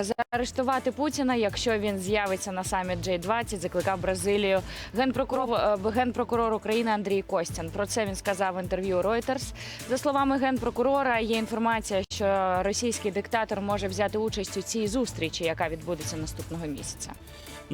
заарештувати Путіна, якщо він з'явиться на саміт G20, закликав Бразилію генпрокурор, е, генпрокурор України Андрій Костян. Про це він сказав в інтерв'ю Reuters. За словами генпрокурора, є інформація, що російський диктатор може взяти участь у цій зустрічі, яка відбудеться наступного місяця.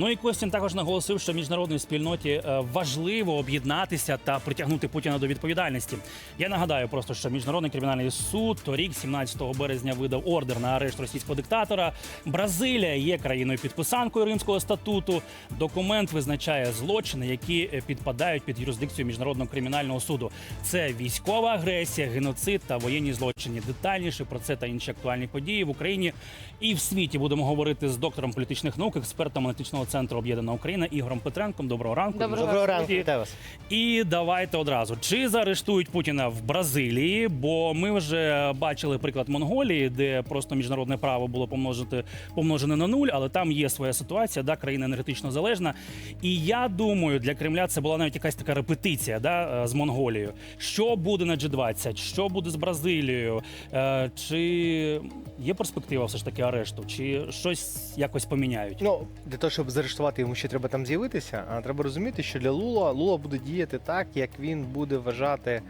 Ну і Костін також наголосив, що міжнародній спільноті е, важливо об'єднатися та притягнути Путіна до відповідальності. Я нагадаю просто, що міжнародний кримінальний суд торік, 17 березня, видав ордер на арешт російського диктатора. Бразилія є країною підписанкою Римського статуту. Документ визначає злочини, які е, підпадають під юрисдикцію міжнародного кримінального суду. Це військова агресія, геноцид та воєнні злочини. Детальніше про це та інші актуальні події в Україні і в світі будемо говорити з доктором політичних наук, експертом аналітичного центру Об'єднана Україна Ігорем Петренком. Доброго ранку. Доброго Доброго ранку, вітаю вас. І давайте одразу. Чи заарештують Путіна в Бразилії? Бо ми вже бачили приклад Монголії, де просто міжнародне право було помножити помножене на нуль, але там є своя ситуація, да, країна енергетично залежна. І я думаю, для Кремля це була навіть якась така репетиція да, е, з Монголією. Що буде на G20? Що буде з Бразилією? Е, Чи є перспектива все ж таки арешту? Чи щось якось поміняють? Ну для того, щоб заарештувати йому ще треба там з'явитися. А треба розуміти, що для Лула Лула буде діяти так, як він буде вважати,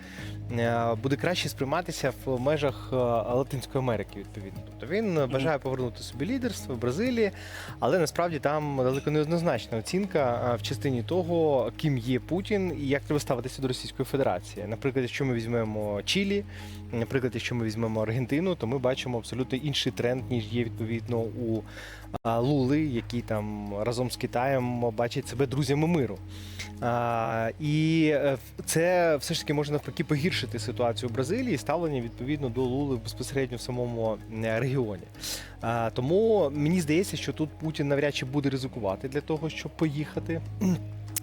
е, буде краще сприйматися в межах е, Латинської Америки. Відповідно, тобто він бажає повернути собі лідерство в Бразилії, але насправді там далеко не однозначна оцінка е, в частині того, ким є Путін і як треба ставитися до Російської Федерації. Наприклад, якщо ми візьмемо Чилі, наприклад, якщо ми візьмемо Аргентину, то ми бачимо абсолютно інший тренд, ніж є відповідно у Лули, які там разом з Китаєм бачать себе друзями миру. А, і е, це все ж таки може навпаки погіршити ситуацію в Бразилії, і ставлення відповідно до Лули безпосередньо в самому регіоні. А, тому мені здається, що тут Путін навряд чи буде ризикувати для того, щоб поїхати.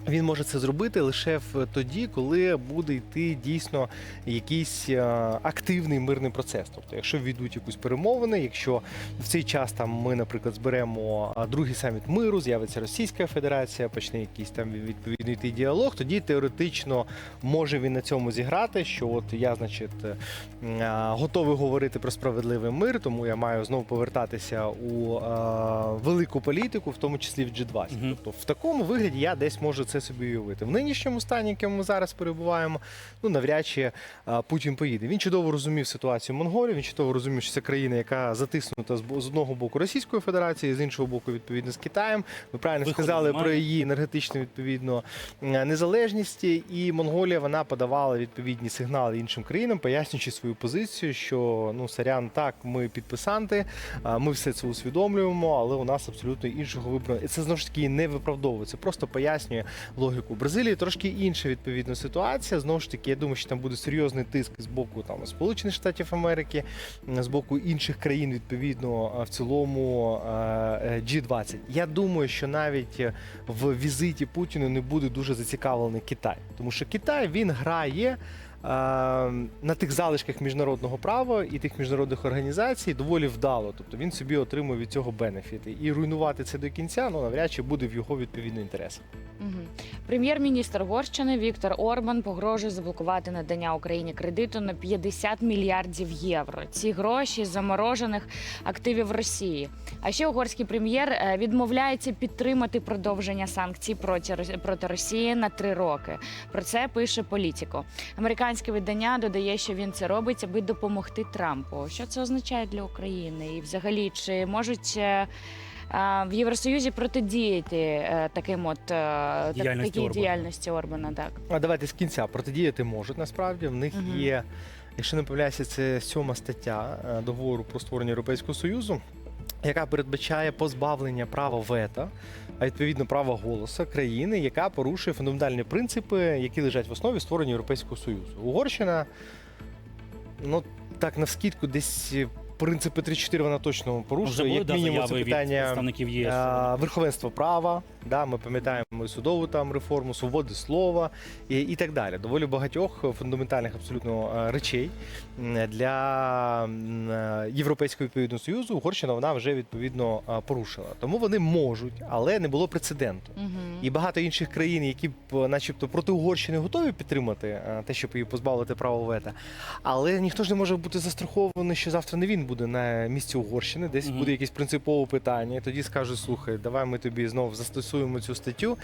Він може це зробити лише в тоді, коли буде йти дійсно якийсь е, активний мирний процес. Тобто, якщо війдуть якусь перемовини, якщо в цей час там ми, наприклад, зберемо другий саміт миру, з'явиться Російська Федерація, почне якийсь там відповідний йти діалог, тоді теоретично може він на цьому зіграти. Що от я, значить, е, готовий говорити про справедливий мир, тому я маю знову повертатися у велику політику, в тому числі в G20. Мгм. Тобто, в такому вигляді я десь можу це собі уявити. В нинішньому стані, в якому ми зараз перебуваємо, ну навряд чи Путін поїде. Він чудово розумів ситуацію Монголії, він чудово розумів, що це країна, яка затиснута з одного боку Російською Федерацією, з іншого боку, відповідно, з Китаєм. Ви правильно Виходу сказали немає. про її енергетичну відповідно незалежність. І Монголія вона подавала відповідні сигнали іншим країнам, пояснюючи свою позицію, що ну сорян, так, ми підписанти, ми все це усвідомлюємо, але у нас абсолютно іншого вибору. І це знову ж таки не виправдовує. Це просто пояснює логіку. В Бразилії трошки інша відповідна ситуація. Знову ж таки, я думаю, що там буде серйозний тиск з боку там Сполучених Штатів Америки, з боку інших країн, відповідно, в цілому е, е, G20. Я думаю, що навіть е, в візиті Путіну не буде дуже зацікавлений Китай, тому що Китай він грає. Е, На тих залишках міжнародного права і тих міжнародних організацій доволі вдало, тобто він собі отримує від цього бенефіти. І руйнувати це до кінця ну навряд чи буде в його відповідно інтересах. Мгм. Прем'єр-міністр Угорщини Віктор Орбан погрожує заблокувати надання Україні кредиту на 50 мільярдів євро. Ці гроші заморожених активів Росії. А ще угорський прем'єр е, відмовляється підтримати продовження санкцій проти проти Росії на три роки. Про це пише Політіко. Американське видання додає, що він це робить, аби допомогти Трампу. Що це означає для України? І взагалі, чи можуть. е, а, В Євросоюзі протидіяти е, таким от е, так- Діяльності такій Орбана. діяльності Орбана, так. А давайте з кінця протидіяти можуть насправді. В них Мгм. є, якщо не помиляюся, це сьома стаття е, договору про створення Європейського Союзу, яка передбачає позбавлення права вето, а відповідно права голосу країни, яка порушує фундаментальні принципи, які лежать в основі створення Європейського Союзу. Угорщина, ну так навскідку, десь. е, Принципи 3-4 вона точно Вже порушує. були Як да, мінімум, це заяви від питання представників ЄС. а, верховенство права. Да, ми пам'ятаємо судову там реформу, свободи слова і, і так далі. Доволі багатьох фундаментальних абсолютно е, речей для е, Європейського відповідного союзу Угорщина вона вже відповідно е, порушила. Тому вони можуть, але не було прецеденту. Мгм. І багато інших країн, які б, начебто, проти Угорщини готові підтримати те, щоб її позбавити права вето. Але ніхто ж не може бути застрахований, що завтра не він буде на місці Угорщини, десь Мгм. буде якесь принципове питання. І тоді скажуть, слухай, давай ми тобі знову застосуємо цю статтю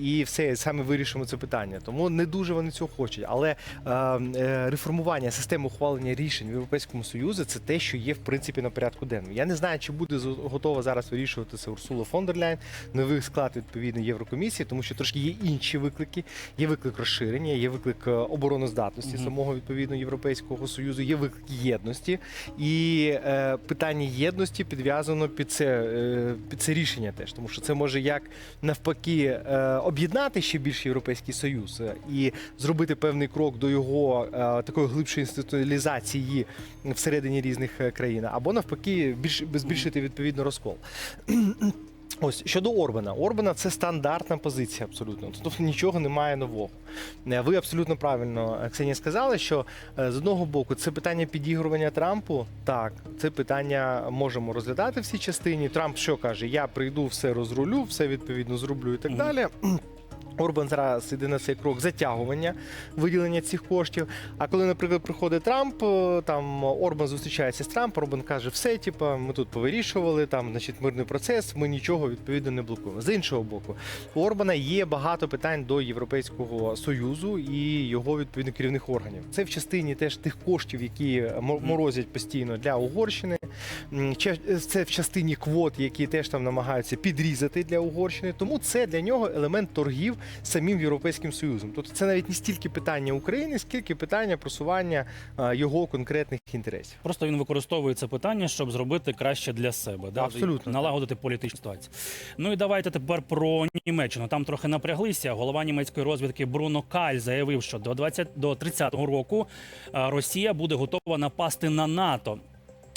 і все, саме вирішимо це питання. Тому не дуже вони цього хочуть. Але е, е, реформування системи ухвалення рішень в Європейському Союзі це те, що є в принципі на порядку денному. Я не знаю, чи буде готова зараз вирішувати це Урсула фон дер Ляйн, новий склад відповідно Єврокомісії, тому що трошки є інші виклики. Є виклик розширення, є виклик е, обороноздатності Мгм. самого відповідно Європейського союзу, є виклик єдності, і е, питання єдності підв'язано під це е, під це рішення теж, тому що це може як навпаки е, об'єднати ще більше європейський союз е, і зробити певний крок до його е, такої глибшої інституалізації всередині різних країн, або навпаки, більш збільшити відповідно розкол. Ось щодо Орбана, Орбана це стандартна позиція абсолютно. Тобто нічого немає нового. Е, Ви абсолютно правильно, е, Ксенія, сказали, що е, з одного боку це питання підігрування Трампу. Так, це питання можемо розглядати в цій частині. Трамп що каже? Я прийду, все розрулю, все відповідно зроблю і так Мгм. далі. Орбан зараз йде на цей крок затягування виділення цих коштів. А коли, наприклад, приходить Трамп, е, там Орбан зустрічається з Трампом, Орбан каже, все, типа, ми тут повирішували, там, значить, мирний процес, ми нічого відповідно не блокуємо. З іншого боку, у Орбана є багато питань до Європейського союзу і його відповідно керівних органів. Це в частині теж тих коштів, які мо- морозять постійно для Угорщини. Це в частині квот, які теж там намагаються підрізати для Угорщини. Тому це для нього елемент торгів самим Європейським Союзом. Тобто це навіть не стільки питання України, скільки питання просування його конкретних інтересів. Просто він використовує це питання, щоб зробити краще для себе, да? Абсолютно. Налагодити політичну ситуацію. Ну і давайте тепер про Німеччину. Там трохи напряглися. Голова німецької розвідки Бруно Каль заявив, що до 20 до 30-го року е, Росія буде готова напасти на НАТО.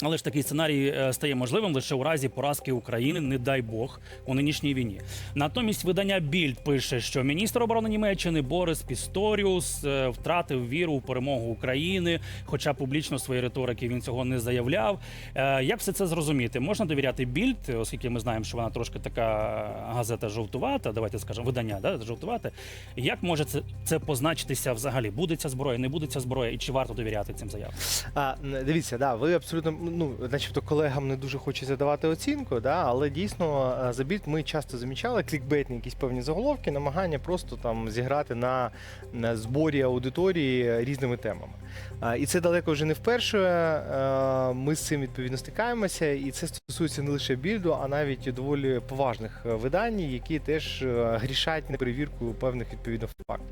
Але ж такий сценарій е, стає можливим лише у разі поразки України, не дай Бог, у нинішній війні. Натомість видання Більд пише, що міністр оборони Німеччини Борис Пісторіус е, втратив віру у перемогу України, хоча публічно в своїй риторики він цього не заявляв. Е, Як все це зрозуміти? Можна довіряти Більд, оскільки ми знаємо, що вона трошки така газета жовтувата, давайте скажемо, видання да, жовтувате. Як може це, це позначитися взагалі? Буде ця зброя, не буде ця зброя, і чи варто довіряти цим заявам? А, дивіться, да, ви абсолютно ну, начебто колегам не дуже хочеться давати оцінку, да, але дійсно а, за більд ми часто замічали клікбейтні якісь певні заголовки, намагання просто там зіграти на, на зборі аудиторії різними темами. І це далеко вже не вперше. Ми з цим відповідно стикаємося, і це стосується не лише більду, а навіть доволі поважних е, видань, які теж е, грішать неперевіркою певних відповідно фактів.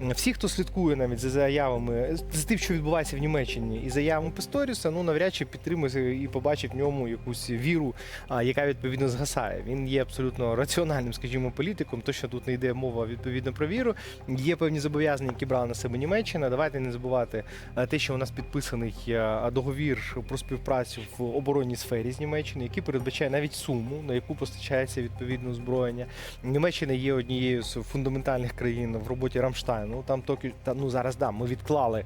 Всі, хто слідкує навіть за заявами з тим, що відбувається в Німеччині, і заявами Песторіса, ну навряд чи підтримує і побачить в ньому якусь віру, яка відповідно згасає. Він є абсолютно раціональним, скажімо, політиком. Точно тут не йде мова відповідно про віру. Є певні зобов'язання, які брала на себе Німеччина. Давайте не забувати е, те, що у нас підписаний е, договір про співпрацю в оборонній сфері з Німеччиною, який передбачає навіть суму, на яку постачається відповідно озброєння. Німеччина є однією з фундаментальних країн в роботі Рамштайну. Там токи та ну зараз да, ми відклали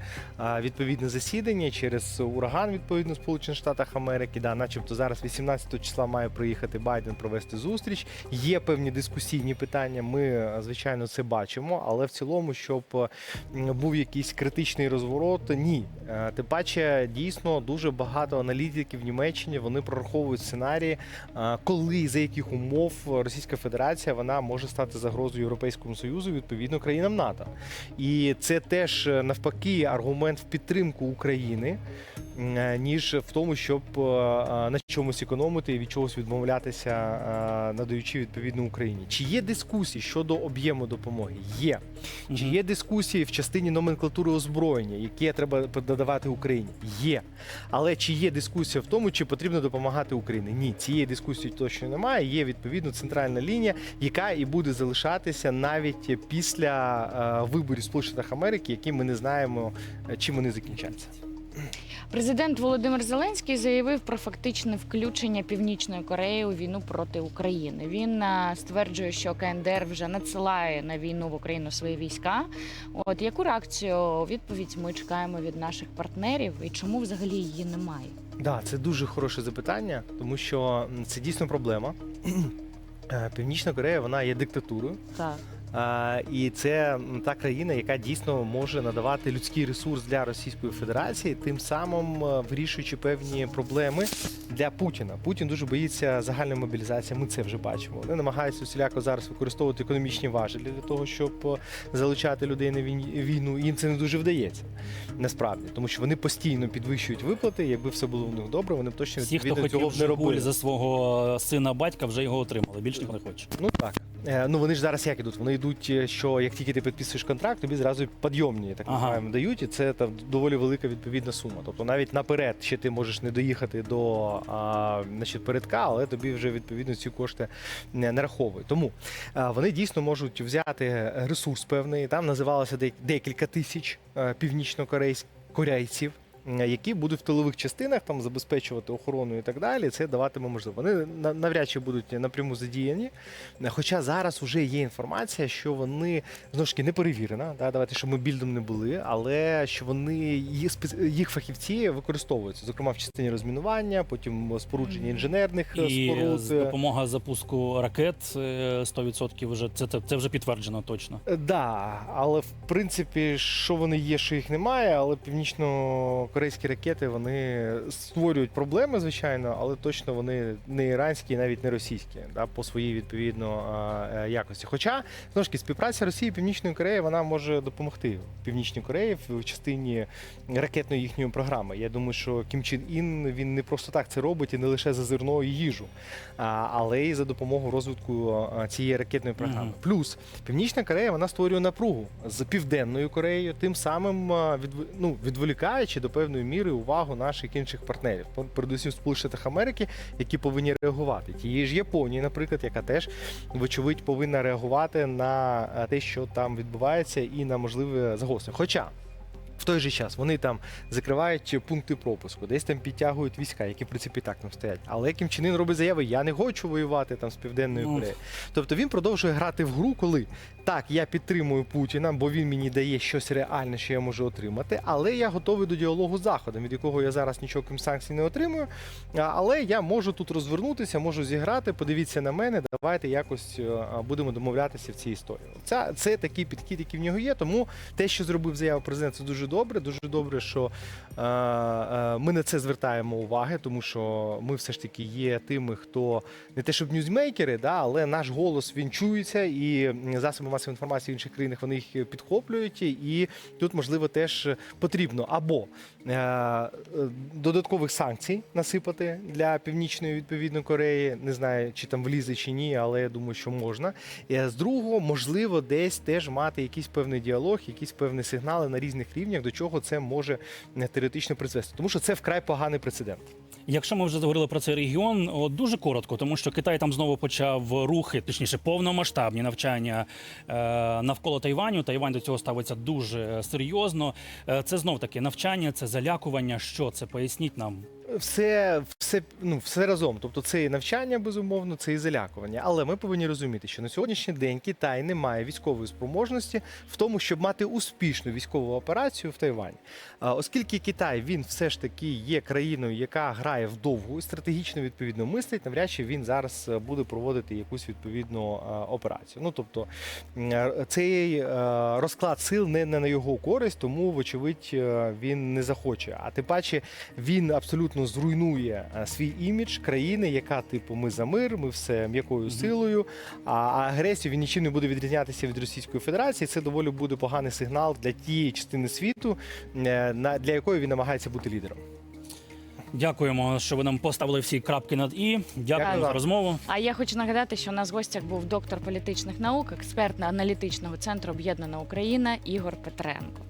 відповідне засідання через ураган відповідно Сполучених Штатах Америки. Да, начебто зараз 18 числа має приїхати Байден провести зустріч. Є певні дискусійні питання. Ми звичайно це бачимо, але в цілому, щоб е, був якийсь критичний розворот, ні. Е, Тим паче, дійсно дуже багато аналітиків в Німеччині вони прораховують сценарії, коли і за яких умов Російська Федерація вона може стати загрозою Європейському Союзу, відповідно країнам НАТО. І це теж е, навпаки аргумент в підтримку України, е, ніж в тому, щоб е, е, на чомусь економити і від чогось відмовлятися, е, надаючи відповідно Україні. Чи є дискусії щодо об'єму допомоги? Є. Чи є дискусії в частині номенклатури озброєння, яке треба додавати Україні? Є. Але чи є дискусія в тому, чи потрібно допомагати Україні? Ні, цієї дискусії точно немає. Є відповідно центральна лінія, яка і буде залишатися навіть після е, виборів Сполучених Америки, які ми не знаємо, е, чим вони закінчаться. Президент Володимир Зеленський заявив про фактичне включення Північної Кореї у війну проти України. Він е, стверджує, що КНДР вже надсилає на війну в Україну свої війська. От яку реакцію відповідь ми чекаємо від наших партнерів, і чому взагалі її немає? Да, це дуже хороше запитання, тому що це дійсно проблема. Е, Північна Корея вона є диктатурою, Так. І це та країна, яка дійсно може надавати людський ресурс для Російської Федерації, тим самим е, вирішуючи певні проблеми для Путіна. Путін дуже боїться загальної мобілізації. Ми це вже бачимо. Вони намагаються усіляко зараз використовувати економічні важелі для того, щоб е, залучати людей на війну. І їм це не дуже вдається насправді, тому що вони постійно підвищують виплати. Якби все було в них добре, вони б точно Всі, хто відповідно цього хотів б не робили. за свого сина батька, вже його отримали. Більше ніхто не хоче. Ну так. Е, Ну вони ж зараз як ідуть? Вони йдуть, е, що як тільки ти підписуєш контракт, тобі зразу підйомні так Ага. називаємо дають, і це там доволі велика відповідна сума. Тобто навіть наперед ще ти можеш не доїхати до а, значить, передка, але тобі вже відповідно ці кошти не нараховують. Тому а, вони дійсно можуть взяти ресурс певний. Там називалося де- декілька тисяч е, північно-корейських корейців. Е, Які будуть в тилових частинах там забезпечувати охорону і так далі, це даватиме можливо. Вони на- навряд чи будуть напряму задіяні. Хоча зараз вже є інформація, що вони знову ж таки не перевірена. Да, давайте, щоб ми більдом не були, але що вони їх їх фахівці використовуються, зокрема в частині розмінування, потім спорудження інженерних е, І споруд. допомога запуску ракет е, 100% вже це, це, це вже підтверджено точно. Е, Да, але в принципі, що вони є, що їх немає, але північно-корейські ракети вони створюють проблеми, звичайно, але точно вони не іранські, і навіть не російські, да, по своїй відповідно е, якості. Хоча знову ж таки, співпраця Росії і Північної Кореї вона може допомогти Північній Кореї в частині ракетної їхньої програми. Я думаю, що Кім Чен Ін він не просто так це робить і не лише за зерно і їжу, але й за допомогою розвитку цієї ракетної програми. Мгм. Плюс Північна Корея вона створює напругу з південною Кореєю, тим самим а, відв... ну, відволікаючи до певної міри увагу наших інших партнерів, передусім Сполучених Америки, які повинні реагувати. Тієї ж Японії, наприклад, яка теж вочевидь повинна реагувати на те, що там відбувається, і на можливе загострення. Хоча. В той же час вони там закривають пункти пропуску, десь там підтягують війська, які в принципі так там стоять. Але Кім Чен Ін робить заяви: я не хочу воювати там з південною Ну. Кореєю. Тобто він продовжує грати в гру, коли так, я підтримую Путіна, бо він мені дає щось реальне, що я можу отримати, але я готовий до діалогу з Заходом, від якого я зараз нічого крім санкцій не отримую. Але я можу тут розвернутися, можу зіграти. Подивіться на мене, давайте якось е, будемо домовлятися в цій історії. Це, це такий підхід, який в нього є. Тому те, що зробив заяву президент, це дуже добре. Дуже добре, що е, е, ми на це звертаємо уваги, тому що ми все ж таки є тими, хто не те, щоб ньюзмейкери, да, але наш голос він чується, і засоби масової інформації в інших країнах вони їх підхоплюють. І тут, можливо, теж потрібно або е, е, додаткових санкцій насипати для північної відповідно Кореї. Не знаю, чи там влізе чи ні, але я думаю, що можна. І з другого, можливо, десь теж мати якийсь певний діалог, якісь певні сигнали на різних рівнях, до чого це може е, теоретично призвести, тому що це вкрай поганий прецедент. Якщо ми вже заговорили про цей регіон, от дуже коротко, тому що Китай там знову почав рухи, точніше, повномасштабні навчання е, навколо Тайваню. Тайвань до цього ставиться дуже серйозно. Е, це знов таки навчання, це залякування. Що це? Поясніть нам. Все, все, ну, все разом. Тобто це і навчання, безумовно, це і залякування. Але ми повинні розуміти, що на сьогоднішній день Китай не має військової спроможності в тому, щоб мати успішну військову операцію в Тайвані. Оскільки Китай він все ж таки є країною, яка грає вдовгу і стратегічно відповідно мислить, навряд чи він зараз е, буде проводити якусь відповідну е, операцію. Ну тобто е, цей розклад сил не, на його користь, тому вочевидь він не захоче. А тим паче він абсолютно зруйнує е, свій імідж країни, яка типу ми за мир, ми все м'якою силою. А агресію він нічим не буде відрізнятися від Російської Федерації. Це доволі буде поганий сигнал для тієї частини світу, е, для якої він намагається бути лідером. Дякуємо, що ви нам поставили всі крапки над і. Дякуємо Дякую за розмову. А я хочу нагадати, що у нас в гостях був доктор політичних наук, експерт на аналітичного центру Об'єднана Україна Ігор Петренко.